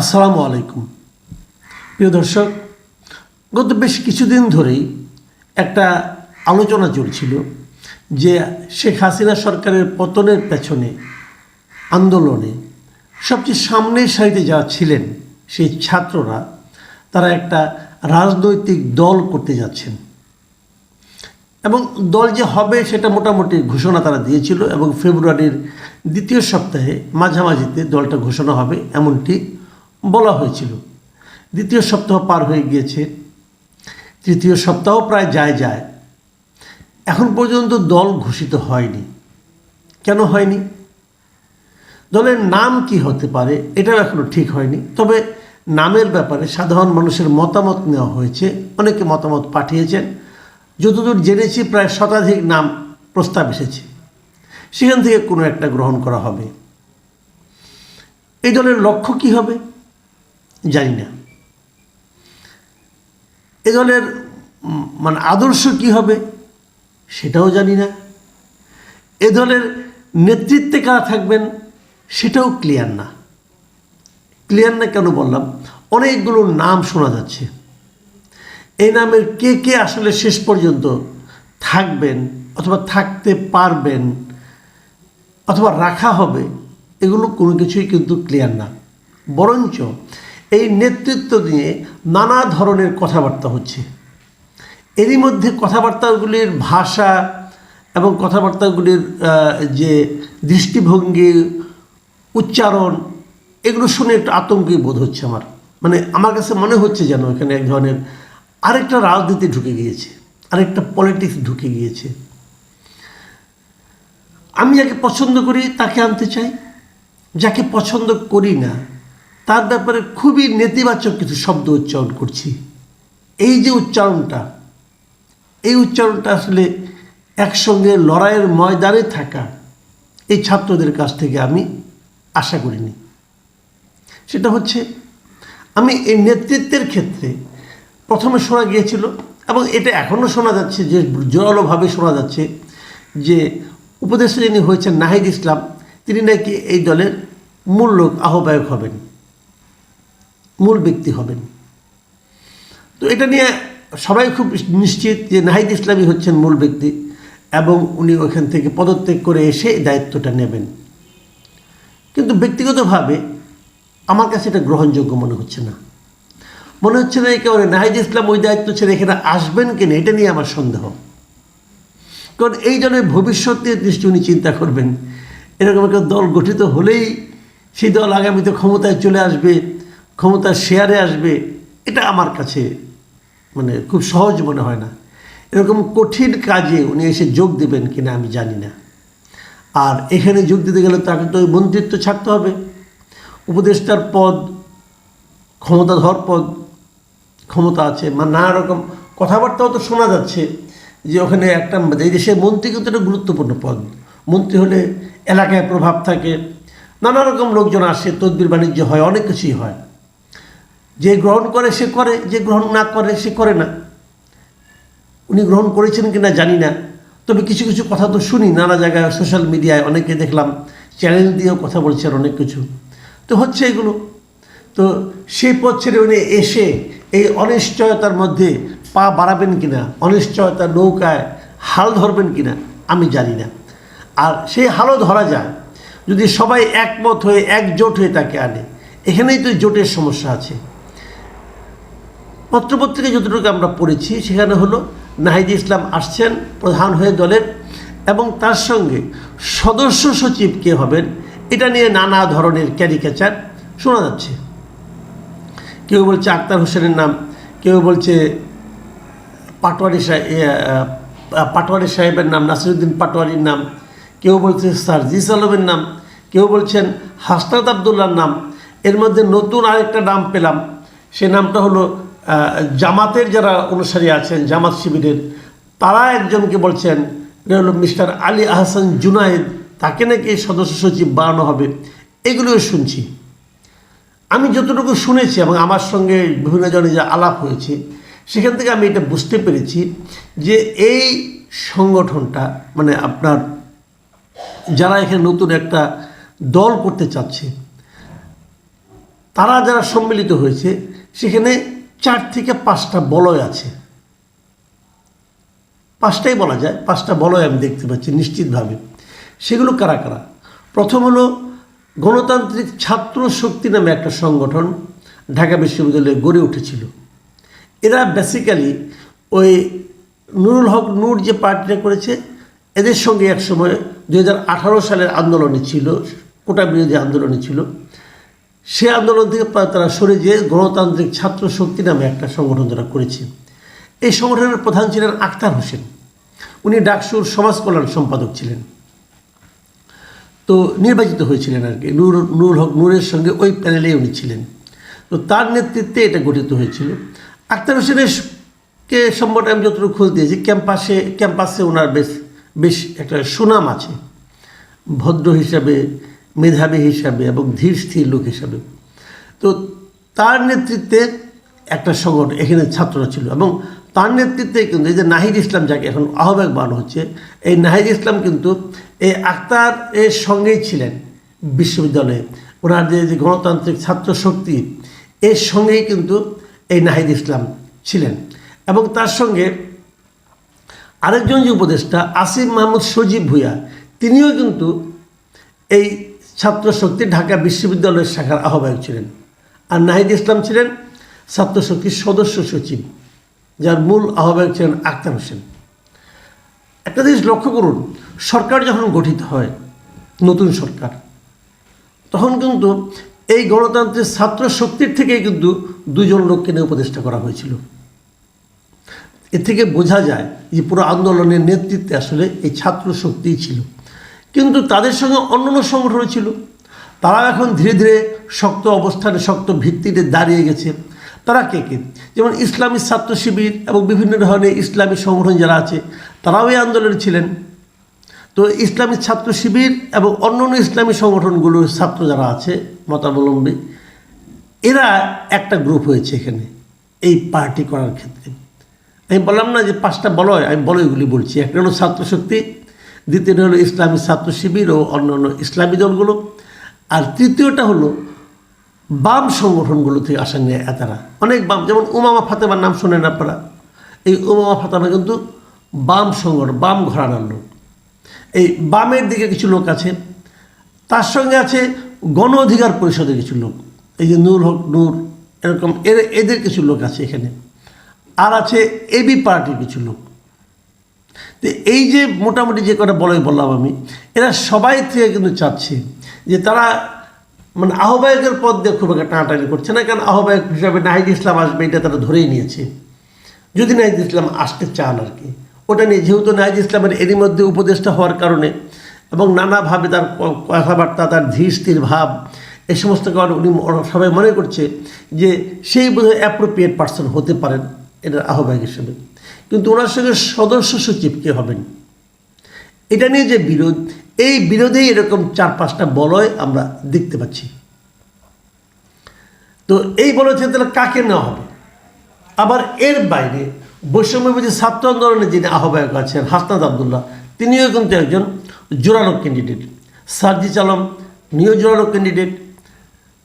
আসসালামু আলাইকুম। প্রিয় দর্শক, গত বেশ কিছুদিন ধরেই একটা আলোচনা চলছিল যে শেখ হাসিনা সরকারের পতনের পেছনে আন্দোলনে সবচেয়ে সামনের সারিতে যারা ছিলেন সেই ছাত্ররা, তারা একটা রাজনৈতিক দল করতে যাচ্ছেন। এবং দল যে হবে সেটা মোটামুটি ঘোষণা তারা দিয়েছিল এবং ফেব্রুয়ারির দ্বিতীয় সপ্তাহে মাঝামাঝিতে দলটা ঘোষণা হবে, এমনটি বলা হয়েছিল। দ্বিতীয় সপ্তাহ পার হয়ে গিয়েছে। তৃতীয় সপ্তাহ প্রায় যায় যায়। এখন পর্যন্ত দল ঘোষিত হয়নি। কেন হয়নি? দলের নাম কি হতে পারে এটাও এখনও ঠিক হয়নি। তবে নামের ব্যাপারে সাধারণ মানুষের মতামত নেওয়া হয়েছে। অনেকে মতামত পাঠিয়েছেন। যতদূর জেনেছি প্রায় শতাধিক নাম প্রস্তাব এসেছে। সেখান থেকে কোনো একটা গ্রহণ করা হবে। এই দলের লক্ষ্য কি হবে? জানি না এ দলের মানে আদর্শ কি হবে সেটাও জানি না এ দলের নেতৃত্বে কারা থাকবেন সেটাও ক্লিয়ার না। ক্লিয়ার না কেন বললাম? অনেকগুলো নাম শোনা যাচ্ছে। এই নামের কে কে আসলে শেষ পর্যন্ত থাকবেন অথবা থাকতে পারবেন অথবা রাখা হবে, এগুলো কোনো কিছুই কিন্তু ক্লিয়ার না। বরঞ্চ এই নেতৃত্ব নিয়ে নানা ধরনের কথাবার্তা হচ্ছে। এরই মধ্যে কথাবার্তাগুলির ভাষা এবং কথাবার্তাগুলির যে দৃষ্টিভঙ্গি, উচ্চারণ, এগুলো শুনে একটু আতঙ্কই বোধ হচ্ছে আমার। মানে আমার কাছে মনে হচ্ছে যেন এখানে এক ধরনের আরেকটা রাজনীতি ঢুকে গিয়েছে, আরেকটা পলিটিক্স ঢুকে গিয়েছে। আমি যাকে পছন্দ করি তাকে আনতে চাই, যাকে পছন্দ করি না তার ব্যাপারে খুবই নেতিবাচক কিছু শব্দ উচ্চারণ করছি। এই যে উচ্চারণটা, এই উচ্চারণটা আসলে একসঙ্গে লড়াইয়ের ময়দানে থাকা এই ছাত্রদের কাছ থেকে আমি আশা করিনি। সেটা হচ্ছে, আমি এই নেতৃত্বের ক্ষেত্রে প্রথমে শোনা গিয়েছিল এবং এটা এখনও শোনা যাচ্ছে, যে জোরালোভাবে শোনা যাচ্ছে, যে উপদেষ্টা যিনি হয়েছেন নাহিদ ইসলাম, তিনি নাকি এই দলের মূল লোক, আহ্বায়ক হবেন। মূল ব্যক্তি হবেন। তো এটা নিয়ে সবাই খুব নিশ্চিত যে নাহিদ ইসলামই হচ্ছেন মূল ব্যক্তি এবং উনি ওখান থেকে পদত্যাগ করে এসে দায়িত্বটা নেবেন। কিন্তু ব্যক্তিগতভাবে আমার কাছে এটা গ্রহণযোগ্য মনে হচ্ছে না। মনে হচ্ছে না একেবারে নাহিদ ইসলাম ওই দায়িত্ব ছেড়ে এখানে আসবেন কিনা, এটা নিয়ে আমার সন্দেহ। কারণ এই দলের ভবিষ্যৎ নিয়ে নিশ্চয়ই উনি চিন্তা করবেন। এরকম একটা দল গঠিত হলেই সেই দল আগামীতে ক্ষমতায় চলে আসবে। ক্ষমতার শেয়ারে আসবে, এটা আমার কাছে মানে খুব সহজ মনে হয় না। এরকম কঠিন কাজে উনি এসে যোগ দেবেন কিনা আমি জানি না। আর এখানে যোগ দিতে গেলে তাকে তো ওই মন্ত্রিত্ব ছাড়তে হবে। উপদেষ্টার পদ, ক্ষমতাধর পদ, ক্ষমতা আছে মানে নানা রকম কথাবার্তাও তো শোনা যাচ্ছে যে ওখানে একটা এই দেশের মন্ত্রী কিন্তু একটা গুরুত্বপূর্ণ পদ। মন্ত্রী হলে এলাকায় প্রভাব থাকে, নানা রকম লোকজন আসে, তদবির বাণিজ্য হয়, অনেক কিছুই হয়। যে গ্রহণ করে, সে করে, যে গ্রহণ না করে, সে করে না। উনি গ্রহণ করেছেন কিনা জানি না। তবে কিছু কিছু কথা তো শুনি, নানা জায়গায় সোশ্যাল মিডিয়ায় অনেকে দেখলাম চ্যানেল দিয়েও কথা বলছেন অনেক কিছু। তো হচ্ছে এগুলো। তো সেই পথ ছেড়ে উনি এসে এই অনিশ্চয়তার মধ্যে পা বাড়াবেন কিনা অনিশ্চয়তার নৌকায় হাল ধরবেন কিনা, আমি জানি না। আর সেই হালও ধরা যায়। যদি সবাই একমত হয়ে, একজোট হয়ে তাকে আনে, এখানেই তো জোটের সমস্যা আছে। পত্রপত্রিকায় যতটুকু আমরা পড়েছি, সেখানে হলো নাহিদ ইসলাম আসছেন প্রধান হয়ে দলের এবং তার সঙ্গে সদস্য সচিব কে হবেন, এটা নিয়ে নানা ধরনের ক্যারিকেচার শোনা যাচ্ছে। কেউ বলছে আক্তার হোসেনের নাম, কেউ বলছে পাটোয়ারি পাটোয়ারি সাহেবের নাম, নাসিরুদ্দিন পাটোয়ারির নাম, কেউ বলছে সার্জিস আলমের নাম, কেউ বলছেন হাসনাত আবদুল্লার নাম। এর মধ্যে নতুন আরেকটা নাম পেলাম, সে নামটা হলো জামাতের যারা অনুসারী আছেন, জামাত শিবিরের, তারা একজনকে বলছেন এটা হলো মিস্টার আলী আহসান জুনায়েদ, তাকে নাকি সদস্য সচিব বানানো হবে? এগুলোও শুনছি। আমি যতটুকু শুনেছি এবং আমার সঙ্গে বিভিন্ন জনে যা আলাপ হয়েছে, সেখান থেকে আমি এটা বুঝতে পেরেছি যে এই সংগঠনটা মানে আপনার যারা এখানে নতুন একটা দল করতে চাচ্ছে, তারা যারা সম্মিলিত হয়েছে, সেখানে চার থেকে পাঁচটা বলয় আছে। পাঁচটাই বলা যায়, পাঁচটা বলয় আমি দেখতে পাচ্ছি নিশ্চিতভাবে। সেগুলো কারা কারা? প্রথম হলো গণতান্ত্রিক ছাত্র শক্তি নামে একটা সংগঠন ঢাকা বিশ্ববিদ্যালয়ে গড়ে উঠেছিল। এরা বেসিক্যালি ওই নুরুল হক নূর যে পার্টিটা করেছে, এদের সঙ্গে একসময় দু হাজার আঠারো সালের আন্দোলনে ছিল, কোটা বিরোধী আন্দোলনে ছিল। সে আন্দোলন থেকে তারা সরে যেয়ে গণতান্ত্রিক ছাত্র শক্তি নামে একটা সংগঠন তারা করেছে। এই সংগঠনের প্রধান ছিলেন আখতার হোসেন। উনি ডাকসুর সমাজ কল্যাণ সম্পাদক ছিলেন। তো নির্বাচিত হয়েছিলেন আর কি। নূর নুরুল হক নূরের সঙ্গে ওই প্যানেলেই উনি ছিলেন। তো তার নেতৃত্বে এটা গঠিত হয়েছিল। আক্তার হোসেনের কে সম্পর্কে আমি যতটুকু খোঁজ দিয়েছি, ক্যাম্পাসে ক্যাম্পাসে ওনার বেশ বেশ একটা সুনাম আছে। ভদ্র হিসাবে মেধাবী হিসাবে এবং ধীর স্থির লোক হিসাবে। তো তার নেতৃত্বে একটা সংগঠন এখানে ছাত্ররা ছিল এবং তার নেতৃত্বে কিন্তু এই যে নাহিদ ইসলাম যাকে এখন আহ্বায়ক বানানো হচ্ছে, এই নাহিদ ইসলাম কিন্তু এই আক্তার এর সঙ্গেই ছিলেন বিশ্ববিদ্যালয়ে। ওনার যে যে গণতান্ত্রিক ছাত্র শক্তি, এর সঙ্গেই কিন্তু এই নাহিদ ইসলাম ছিলেন। এবং তার সঙ্গে আরেকজন যে উপদেষ্টা, আসিফ মাহমুদ সজীব ভুইয়া, তিনিও কিন্তু এই ছাত্র শক্তি ঢাকা বিশ্ববিদ্যালয়ের শাখার আহ্বায়ক ছিলেন। আর নাহিদ ইসলাম ছিলেন ছাত্র শক্তির সদস্য সচিব, যার মূল আহ্বায়ক ছিলেন আক্তার হোসেন। একটা জিনিস লক্ষ্য করুন, সরকার যখন গঠিত হয়, নতুন সরকার, তখন কিন্তু এই গণতান্ত্রিক ছাত্র শক্তির থেকেই কিন্তু দুজন লোককে নিয়ে উপদেষ্টা করা হয়েছিল। এর থেকে বোঝা যায় যে পুরো আন্দোলনের নেতৃত্বে আসলে এই ছাত্র শক্তিই ছিল। কিন্তু তাদের সঙ্গে অন্যান্য সংগঠন ছিল। তারা এখন ধীরে ধীরে শক্ত অবস্থানে, শক্ত ভিত্তিতে দাঁড়িয়ে গেছে। তারা কে কে? যেমন ইসলামী ছাত্র শিবির এবং বিভিন্ন ধরনের ইসলামী সংগঠন যারা আছে, তারাও এই আন্দোলনে ছিলেন। তো ইসলামী ছাত্র শিবির এবং অন্য অন্য ইসলামী সংগঠনগুলোর ছাত্র যারা আছে, মতাবলম্বী, এরা একটা গ্রুপ হয়েছে এখানে, এই পার্টি করার ক্ষেত্রে। আমি বললাম না যে পাঁচটা বলয়, আমি বলয়গুলি বলছি। একটা হলো ছাত্র শক্তি দ্বিতীয়টা হলো ইসলামী ছাত্র শিবির ও অন্যান্য ইসলামী দলগুলো। আর তৃতীয়টা হলো বাম সংগঠনগুলো থেকে আসেন এতারা। অনেক বাম, যেমন উমামা ফাতেমার নাম শোনেন আপনারা। এই উমামা ফাতেমা কিন্তু বাম সংগঠন, বাম ঘরানার লোক। এই বামের দিকে কিছু লোক আছে, তার সঙ্গে আছে গণ অধিকার পরিষদের কিছু লোক। এই যে নূর হক, নূর, এরকম এর, এদের কিছু লোক আছে এখানে। আর আছে এবি পার্টির কিছু লোক। তো এই যে মোটামুটি যে কটা বলে বললাম আমি, এরা সবাই থেকে কিন্তু চাচ্ছে যে তারা মানে আহ্বায়কের পদ দিয়ে খুব একটা টানাটানি করছে না, কারণ আহ্বায়ক হিসাবে নাহিদ ইসলাম আসবে এটা তারা ধরেই নিয়েছে। যদি নাহিদ ইসলাম আসতে চান আর কি, ওটা নিয়ে যেহেতু নাহিদ ইসলামের এরই মধ্যে উপদেষ্টা হওয়ার কারণে এবং নানাভাবে তার কথাবার্তা, তার ধীর স্থির ভাব এই সমস্ত কারণে উনি সবাই মনে করছে যে সেই বোধহয় অ্যাপ্রোপ্রিয়েট পার্সন হতে পারেন এটার আহ্বায়ক হিসেবে। কিন্তু ওনার সঙ্গে সদস্য সচিব কে হবেন? এটা নিয়ে যে বিরোধ, এই বিরোধেই এরকম চার পাঁচটা বলয় আমরা দেখতে পাচ্ছি। তো এই বলয় থেকে তাহলে কাকে নেওয়া হবে? আবার এর বাইরে বৈষম্যবিধি ছাত্র আন্দোলনের যিনি আহ্বায়ক আছেন হাসনাদ আবদুল্লাহ, তিনিও কিন্তু একজন জোরালো ক্যান্ডিডেট সার্জিস আলম, নিও জোরালো ক্যান্ডিডেট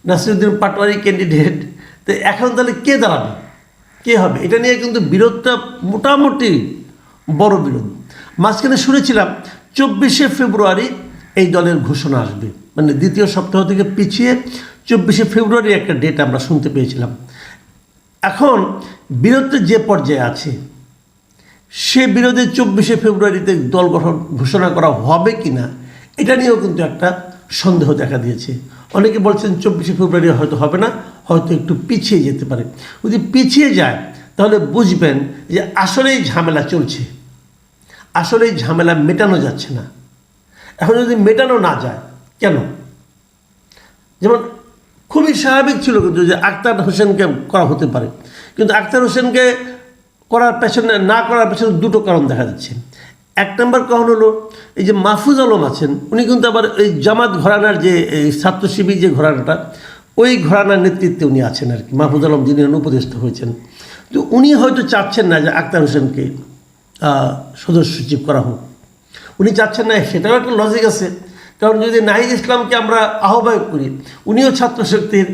নাসিরুদ্দিন পাটোয়ারি ক্যান্ডিডেট তো এখন তাহলে কে দাঁড়াবে? কে হবে? এটা নিয়ে কিন্তু বিরোধটা মোটামুটি বড় বিরোধ মাঝখানে শুনেছিলাম চব্বিশে ফেব্রুয়ারি এই দলের ঘোষণা আসবে। মানে দ্বিতীয় সপ্তাহ থেকে পিছিয়ে চব্বিশে ফেব্রুয়ারি একটা ডেট আমরা শুনতে পেয়েছিলাম। এখন বিরোধটা যে পর্যায়ে আছে, সে বিরোধে চব্বিশে ফেব্রুয়ারিতে দল গঠন, ঘোষণা করা হবে কি না এটা নিয়েও কিন্তু একটা সন্দেহ দেখা দিয়েছে। অনেকে বলছেন চব্বিশে ফেব্রুয়ারি হয়তো হবে না। হয়তো একটু পিছিয়ে যেতে পারে। যদি পিছিয়ে যায়, তাহলে বুঝবেন যে আসলেই ঝামেলা চলছে। আসলেই ঝামেলা মেটানো যাচ্ছে না। এখন যদি মেটানো না যায়, কেন? যেমন খুবই স্বাভাবিক ছিল কিন্তু যে আক্তার হোসেনকে করা হতে পারে। কিন্তু আক্তার হোসেনকে করার পেছনে, না করার পেছনে দুটো কারণ দেখা যাচ্ছে। এক নম্বর কারণ হলো, এই যে মাহফুজ আলম আছেন, উনি কিন্তু আবার এই জামাত ঘরানার যে, এই শিবির যে ঘরানাটা ওই ঘরানার নেতৃত্বে উনি আছেন আর কি, মাহফুজ আলম যিনি উপদেষ্টা হয়েছেন। তো উনি হয়তো চাচ্ছেন না যে আক্তার হোসেনকে সদস্য সচিব করা হোক। উনি চাচ্ছেন না সেটাও একটা লজিক আছে। কারণ যদি নাহিদ ইসলামকে আমরা আহ্বায়ক করি, উনিও ছাত্র শক্তির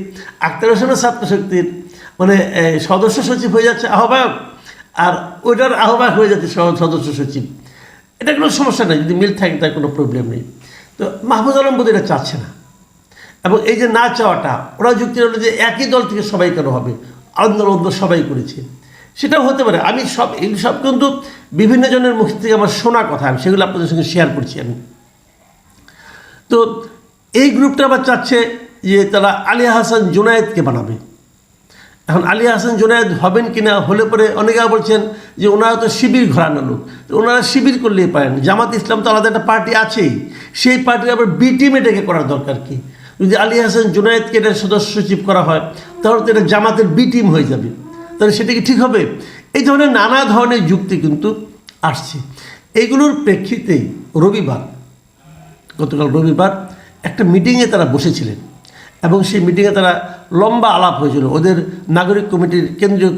আক্তার হোসেনও ছাত্র শক্তির মানে সদস্য সচিব হয়ে যাচ্ছে আহ্বায়ক, আর ওইটার আহ্বায়ক হয়ে যাচ্ছে সদস্য সচিব। এটা কোনো সমস্যা নেই, যদি মিল থাকে তার কোনো প্রবলেম নেই। তো মাহফুজ আলম বোধ এটা চাচ্ছে না। এবং এই যে না চাওয়াটা, ওরা যুক্তি হলো যে একই দল থেকে সবাই কেন হবে? আন্দোলন সবাই করেছে। সেটাও হতে পারে। আমি সব, এই সব কিন্তু বিভিন্ন জনের মুখ থেকে আমার শোনা কথা। আমি সেগুলো আপনাদের সঙ্গে শেয়ার করছি আমি। তো এই গ্রুপটা আবার চাচ্ছে যে তারা আলিয়া হাসান জুনায়েদকে বানাবে। এখন আলী হাসান জুনায়েদ হবেন কিনা, হলে পরে অনেকে বলছেন যে ওনারা তো শিবির ঘোরানো লোক। তো ওনারা শিবির করলেই পারেন। জামাত ইসলাম তো আলাদা একটা পার্টি আছেই। সেই পার্টির আবার বি টিমে ডেকে করার দরকার কি? যদি আলী হাসান জুনায়েদকে এটা সদস্য সচিব করা হয়, তাহলে তো এটা জামাতের বি টিম হয়ে যাবে। তাহলে সেটা কি ঠিক হবে? এই ধরনের নানা ধরনের যুক্তি কিন্তু আসছে। এইগুলোর প্রেক্ষিতেই রবিবার, গতকাল রবিবার একটা মিটিংয়ে তারা বসেছিলেন এবং সেই মিটিংয়ে তারা লম্বা আলাপ হয়েছিল। ওদের নাগরিক কমিটির, কেন্দ্রীয়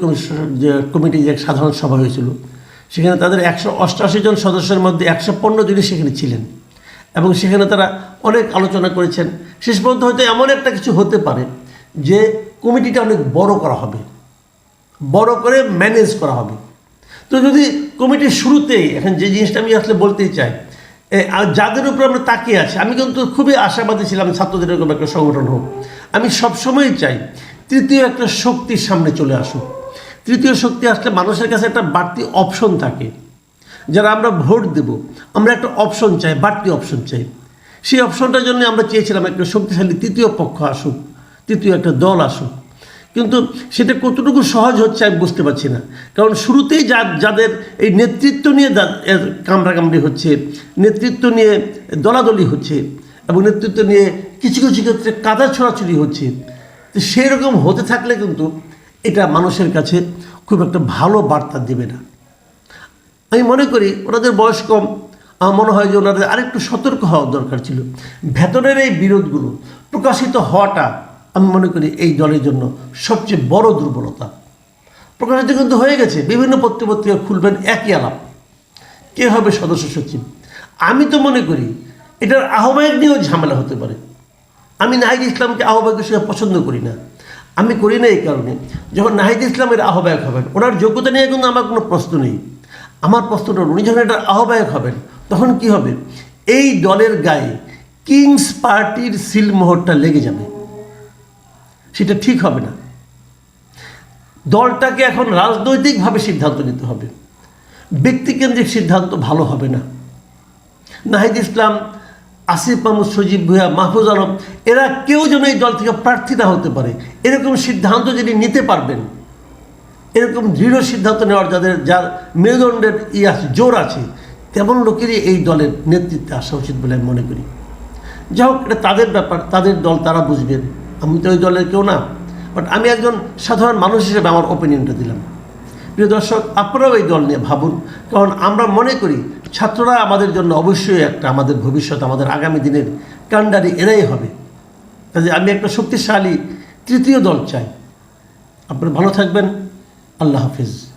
যে কমিটি যে সাধারণ সভা হয়েছিল, সেখানে তাদের একশো অষ্টআশি জন সদস্যের মধ্যে একশো পনেরো জনই সেখানে ছিলেন। এবং সেখানে তারা অনেক আলোচনা করেছেন। শেষ পর্যন্ত হয়তো এমন একটা কিছু হতে পারে যে কমিটিটা অনেক বড় করা হবে, বড় করে ম্যানেজ করা হবে। তো যদি কমিটির শুরুতেই, এখন যে জিনিসটা আমি আসলে বলতেই চাই যাদের উপর আমরা তাকিয়ে আছি, আমি কিন্তু খুবই আশাবাদী ছিলাম ছাত্রদের এরকম একটা সংগঠন হোক। আমি সবসময় চাই তৃতীয় একটা শক্তির সামনে চলে আসুক। তৃতীয় শক্তি আসলে মানুষের কাছে একটা বাড়তি অপশন থাকে। যারা আমরা ভোট দেব, আমরা একটা অপশন চাই, বাড়তি অপশন চাই। সেই অপশনটার জন্য আমরা চেয়েছিলাম একটা শক্তিশালী তৃতীয় পক্ষ আসুক, তৃতীয় একটা দল আসুক। কিন্তু সেটা কতটুকু সহজ হচ্ছে আমি বুঝতে পারছি না। কারণ শুরুতেই যা, যাদের এই নেতৃত্ব নিয়ে কামড়াকামড়ি হচ্ছে, নেতৃত্ব নিয়ে দলাদলি হচ্ছে এবং নেতৃত্ব নিয়ে কিছু কিছু ক্ষেত্রে কাদা ছোড়াছুড়ি হচ্ছে, তো সেই রকম হতে থাকলে কিন্তু এটা মানুষের কাছে খুব একটা ভালো বার্তা দেবে না। আমি মনে করি ওনাদের বয়স কম। আমার মনে হয় যে ওনাদের আরেকটু সতর্ক হওয়া দরকার ছিল। ভেতরের এই বিরোধগুলো প্রকাশিত হওয়াটা আমি মনে করি এই দলের জন্য সবচেয়ে বড় দুর্বলতা। প্রকাশিত কিন্তু হয়ে গেছে। বিভিন্ন পত্রপত্রিকা খুলবেন একই আলাপ। কে হবে সদস্য সচিব? আমি তো মনে করি এটার আহ্বায়ক নিয়েও ঝামেলা হতে পারে। আমি নাহিদ ইসলামকে আহ্বায়ক হিসেবে পছন্দ করি না। আমি করি না এই কারণে। যখন নাহিদ ইসলামের আহ্বায়ক হবেন, ওনার যোগ্যতা নিয়ে কিন্তু আমার কোনো প্রশ্ন নেই। আমার প্রশ্নটা উনি যখন এটার আহ্বায়ক হবেন, তখন কি হবে? এই দলের গায়ে কিংস পার্টির সিলমোহরটা লেগে যাবে। সেটা ঠিক হবে না। দলটাকে এখন রাজনৈতিকভাবে সিদ্ধান্ত নিতে হবে। ব্যক্তিকেন্দ্রিক সিদ্ধান্ত ভালো হবে না। নাহিদ ইসলাম, আসিফ মাহমুদ সজীব ভুয়া মাহফুজ আলম, এরা কেউ যেন এই দল থেকে প্রার্থী না হতে পারে। এরকম সিদ্ধান্ত যদি নিতে পারবেন এরকম দৃঢ় সিদ্ধান্ত নেওয়ার যাদের, যার মেরুদণ্ডের ই আছে, জোর আছে, তেমন লোকেরই এই দলের নেতৃত্বে আসা উচিত বলে আমি মনে করি। যাই হোক, এটা তাদের ব্যাপার, তাদের দল, তারা বুঝবেন আমি তো ওই দলের কেউ না। বাট আমি একজন সাধারণ মানুষ হিসেবে আমার ওপিনিয়নটা দিলাম। প্রিয় দর্শক, আপনারাও এই দল নিয়ে ভাবুন। কারণ আমরা মনে করি, ছাত্ররা আমাদের জন্য অবশ্যই একটা আমাদের ভবিষ্যৎ, আমাদের আগামী দিনের কাণ্ডারি এরাই হবে। কাজে আমি একটা শক্তিশালী তৃতীয় দল চাই। আপনারা ভালো থাকবেন। আল্লাহ হাফিজ।